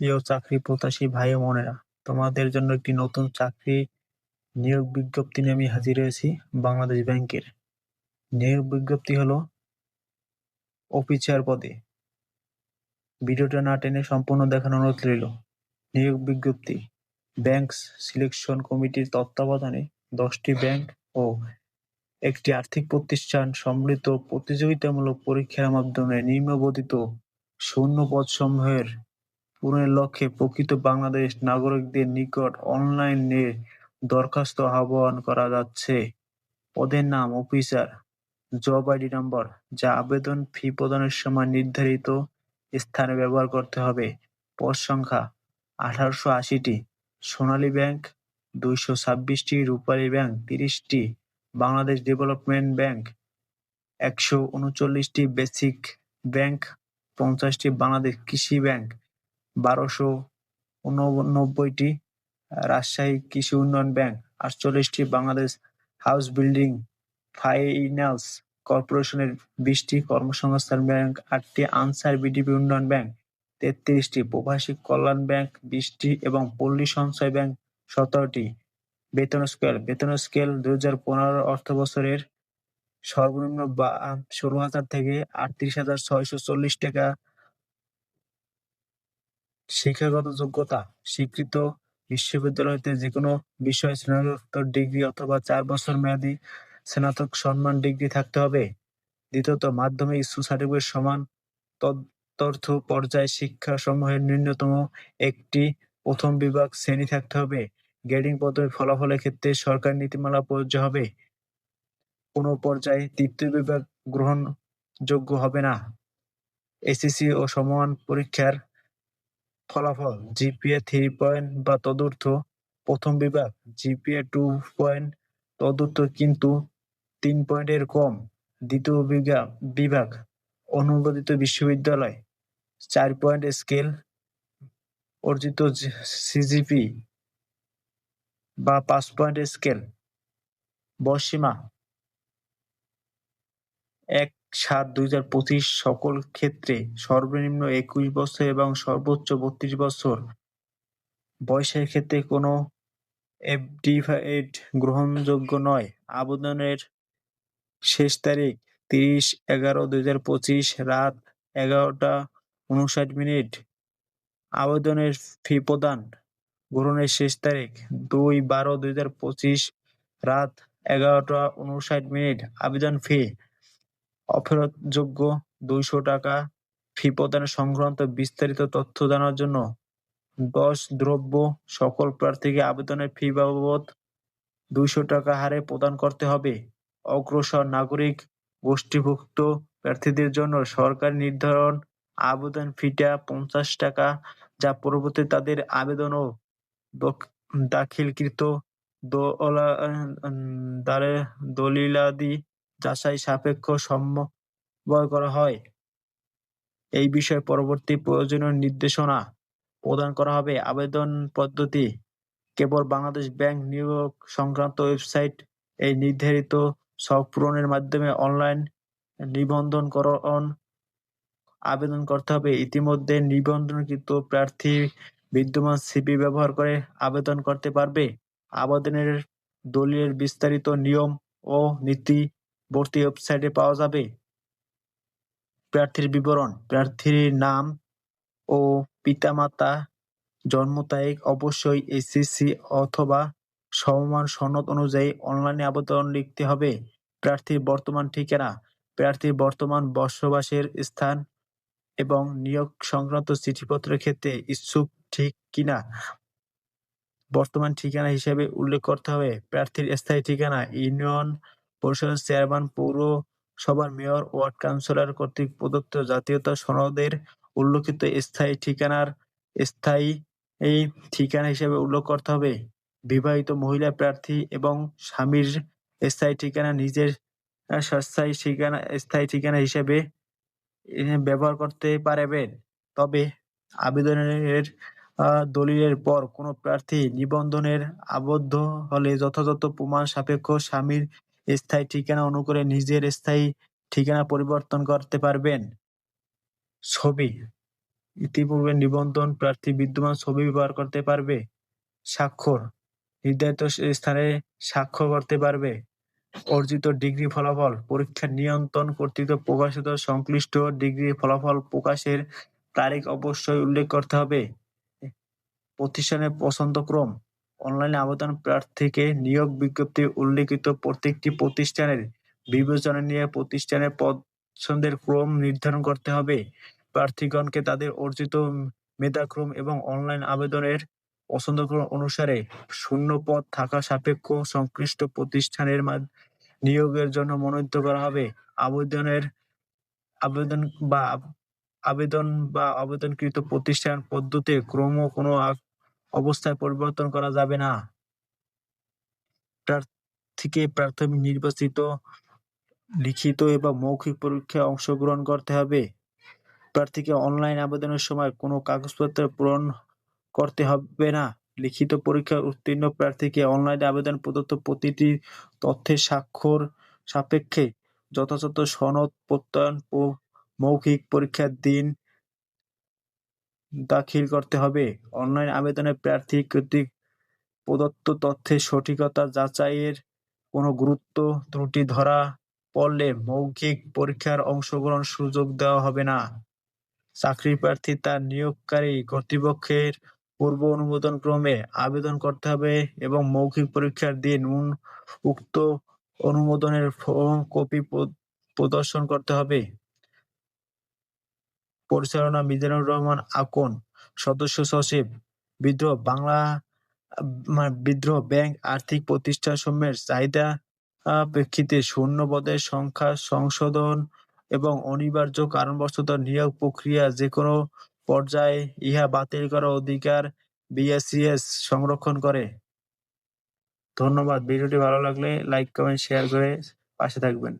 প্রিয় চাকরি প্রত্যাশী ভাই বোনেরা, তোমাদের জন্য একটি নতুন চাকরি নিয়োগ বিজ্ঞপ্তি নিয়ে আমি হাজির হয়েছি বাংলাদেশ ব্যাংকের। নিয়োগ বিজ্ঞপ্তি হলো অফিসার পদে। ভিডিওটা না টেনে সম্পূর্ণ দেখানো অনুরোধ রইল। নিয়োগ বিজ্ঞপ্তি ব্যাংক সিলেকশন কমিটির তত্ত্বাবধানে দশটি ব্যাংক ও একটি আর্থিক প্রতিষ্ঠান সম্মিলিত প্রতিযোগিতামূলক পরীক্ষার মাধ্যমে নিম্নবর্ণিত শূন্য পদসমূহের পূরণের লক্ষ্যে প্রকৃত বাংলাদেশ নাগরিকদের নিকট অনলাইনে দরখাস্ত আহ্বান করা যাচ্ছে। পদের নাম অফিসার, জব আইডি নম্বর, যা আবেদন ফি প্রদানের সময় নির্ধারিত স্থানে ব্যবহার করতে হবে। পদ সংখ্যা আঠারোশো আশিটি, সোনালী ব্যাংক দুইশো ছাব্বিশটি, রূপালী ব্যাংক তিরিশটি, বাংলাদেশ ডেভেলপমেন্ট ব্যাংক একশো উনচল্লিশটি, বেসিক ব্যাংক পঞ্চাশটি, বাংলাদেশ কৃষি ব্যাংক বারোশো উননব্বইটি, রাজশাহী কৃষি উন্নয়ন ব্যাংক আটচল্লিশটি, বাংলাদেশ হাউস বিল্ডিং ফাইন্যান্স কর্পোরেশনের বিশটি, কর্মসংস্থান ব্যাংক আটটি, আনসার বিডিপি উন্নয়ন ব্যাংক তেত্রিশটি, প্রবাসী কল্যাণ ব্যাংক বিশটি এবং পল্লী সঞ্চয় ব্যাংক সতেরোটি। বেতন স্কেল বেতন স্কেল দুই হাজার পনেরো অর্থ বছরের সর্বনিম্ন বা ষোলো হাজার থেকে আটত্রিশ হাজার ছয়শো চল্লিশ টাকা শিক্ষাগত যোগ্যতা স্বীকৃত বিশ্ববিদ্যালয় হতে যেকোনো বিষয়ে স্নাতকোত্তর ডিগ্রি অথবা চার বছর মেয়াদী স্নাতক সম্মান ডিগ্রি থাকতে হবে। দ্বিতীয়ত, মাধ্যমিক স্কুল সার্টিফিকেট সমান তথ্য পর্যায়ে শিক্ষা সমূহের ন্যূনতম একটি প্রথম বিভাগ শ্রেণি থাকতে হবে। গ্রেডিং পদ্ধতির ফলাফলের ক্ষেত্রে সরকার নীতিমালা প্রযোজ্য হবে। কোনো পর্যায়ে তৃতীয় বিভাগ গ্রহণযোগ্য হবে না। এসএসসি ও সমমান পরীক্ষার ফলাফল জিপিএ থ্রি পয়েন্ট বা তদূর্ধ্ব প্রথম বিভাগ জিপিএ টু পয়েন্ট তদূর্ধ্ব কিন্তু তিন পয়েন্টের কম দ্বিতীয় বিভাগ অনুমোদিত বিশ্ববিদ্যালয় চার পয়েন্ট স্কেল অর্জিত সিজিপি বা পাঁচ পয়েন্ট স্কেল বসীমা এক সাত দুই হাজার পঁচিশ সকল ক্ষেত্রে সর্বনিম্ন একুশ বছর এবং সর্বোচ্চ বত্রিশ বছর বয়সের ক্ষেত্রে কোনো এফডিভাইড গ্রহণযোগ্য নয়। আবেদনের শেষ তারিখ তিরিশ এগারো দুই হাজার পঁচিশ রাত এগারোটা উনষাট মিনিট। আবেদনের ফি প্রদান গ্রহণের শেষ তারিখ দুই বারো দুই হাজার পঁচিশ রাত এগারোটা উনষাট মিনিট। আবেদন ফি অফেরতযোগ্য দুইশো টাকা ফি প্রদান সংক্রান্ত বিস্তারিত তথ্য জানার জন্য দশ দ্রব্য সকল প্রার্থীকে আবেদনের ফি বাবদ দুইশো টাকা হারে প্রদান করতে হবে। অগ্রসর নাগরিক গোষ্ঠীভুক্ত প্রার্থীদের জন্য সরকার নির্ধারণ আবেদন ফিটা পঞ্চাশ টাকা, যা পরবর্তী তাদের আবেদন ও দাখিলকৃত দলিলাদি যাচাই সাপেক্ষ সমবায় করা হয়। এই বিষয়ে পরবর্তী প্রয়োজনীয় নির্দেশনা প্রদান করা হবে। আবেদন পদ্ধতি, কেবল বাংলাদেশ ব্যাংক নিয়োগ সংক্রান্ত ওয়েবসাইট এই নির্ধারিত সব পূরণের মাধ্যমে অনলাইন নিবন্ধনকরণ আবেদন করতে হবে। ইতিমধ্যে নিবন্ধনকৃত প্রার্থী বিদ্যমান সিপি ব্যবহার করে আবেদন করতে পারবে। আবেদনের দলিলের বিস্তারিত নিয়ম ও নীতি ভর্তি ওয়েবসাইটে পাওয়া যাবে। প্রার্থীর বিবরণ, প্রার্থীর নাম ও পিতামাতা, জন্ম তারিখ অবশ্যই এসএসসি অথবা সমমান সনদ অনুযায়ী অনলাইনে আবেদন লিখতে হবে। প্রার্থীর বর্তমান ঠিকানা, প্রার্থীর বর্তমান বসবাসের স্থান এবং নিয়োগ সংক্রান্ত চিঠিপত্রের ক্ষেত্রে ইচ্ছুক ঠিক কিনা। বর্তমান ঠিকানা হিসেবে উল্লেখ করতে হবে। প্রার্থীর স্থায়ী ঠিকানা, ইউনিয়ন পরিষদের চেয়ারম্যান পৌরসভার মেয়র, ওয়ার্ড কাউন্সিলর কর্তৃক প্রদত্ত জাতীয়তা সনদের উল্লেখিত স্থায়ী ঠিকানার স্থায়ী এই ঠিকানা হিসেবে উল্লেখ করতে হবে। বিবাহিত মহিলা প্রার্থী এবং স্বামীর স্থায়ী ঠিকানা, নিজের স্থায়ী ঠিকানা স্থায়ী ঠিকানা হিসেবে ব্যবহার করতে পারবেন। তবে আবেদনের দলিলের পর কোনো প্রার্থী নিবন্ধনের আবদ্ধ হলে যথাযথ প্রমাণ সাপেক্ষ স্বামীর স্থায়ী ঠিকানা অনুকূলে নিজের স্থায়ী ঠিকানা পরিবর্তন করতে পারবেন। ছবি, ইতিপূর্বে নিবন্ধন প্রার্থী বিদ্যমান ছবি ব্যবহার করতে পারবে। স্বাক্ষর, নির্ধারিত স্থানে স্বাক্ষর করতে পারবে। অর্জিত ডিগ্রি ফলাফল পরীক্ষার নিয়ন্ত্রণ কর্তৃক প্রকাশিত সংশ্লিষ্ট ডিগ্রি ফলাফল প্রকাশের তারিখ অবশ্যই উল্লেখ করতে হবে। প্রতিষ্ঠানের পছন্দক্রম অনলাইনে আবেদন প্রার্থীকে নিয়োগ বিজ্ঞপ্তি উল্লেখিত প্রত্যেকটি প্রতিষ্ঠানের বিবেচনা নিয়ে প্রতিষ্ঠানের পছন্দের ক্রম নির্ধারণ করতে হবে। প্রার্থীগণকে তাদের অর্জিত মেধাক্রম এবং অনলাইন আবেদনের পছন্দক্রম অনুসারে শূন্য পদ থাকা সাপেক্ষ সংশ্লিষ্ট প্রতিষ্ঠানের নিয়োগের জন্য মনোনীত করা হবে। আবেদনের, আবেদন বা আবেদন বা আবেদনকৃত প্রতিষ্ঠান পদ্ধতি ক্রম কোনো অবস্থায় পরিবর্তন করা যাবে না। প্রার্থীকে প্রাথমিক নির্বাচিত, লিখিত এবং মৌখিক পরীক্ষায় অংশগ্রহণ করতে হবে। প্রার্থীকে অনলাইন আবেদনের সময় কোনো কাগজপত্র পূরণ করতে হবে না। লিখিত পরীক্ষায় উত্তীর্ণ প্রার্থীকে অনলাইন আবেদন প্রদত্ত প্রতিটি তথ্যের স্বাক্ষর সাপেক্ষে যথাযথ সনদ, প্রত্যয়ন ও মৌখিক পরীক্ষার দিন দাখিল করতে হবে। অনলাইন আবেদনে প্রার্থী কর্তৃক প্রদত্ত তথ্যের সঠিকতা যাচাইয়ের কোনো গুরুত্ব ত্রুটি ধরা পড়লে মৌখিক পরীক্ষার অংশগ্রহণ সুযোগ দেওয়া হবে না। চাকরি প্রার্থী তার নিয়োগকারী কর্তৃপক্ষের পূর্ব অনুমোদন ক্রমে আবেদন করতে হবে এবং মৌখিক পরীক্ষার দিন উক্ত অনুমোদনের ফর্ম কপি প্রদর্শন করতে হবে। পরিচালনা মিজানুর রহমান আকন, সদস্য সচিব, বিদ্রোহ বাংলা বিদ্রোহ ব্যাংক আর্থিক প্রতিষ্ঠান সমূহের চাহিদা প্রেক্ষিতে শূন্য পদের সংখ্যা সংশোধন এবং অনিবার্য কারণবশত নিয়োগ প্রক্রিয়া যে কোনো পর্যায়ে ইহা বাতিল করার অধিকার বিএসিএস সংরক্ষণ করে। ধন্যবাদ। ভিডিওটি ভালো লাগলে লাইক, কমেন্ট, শেয়ার করে পাশে থাকবেন।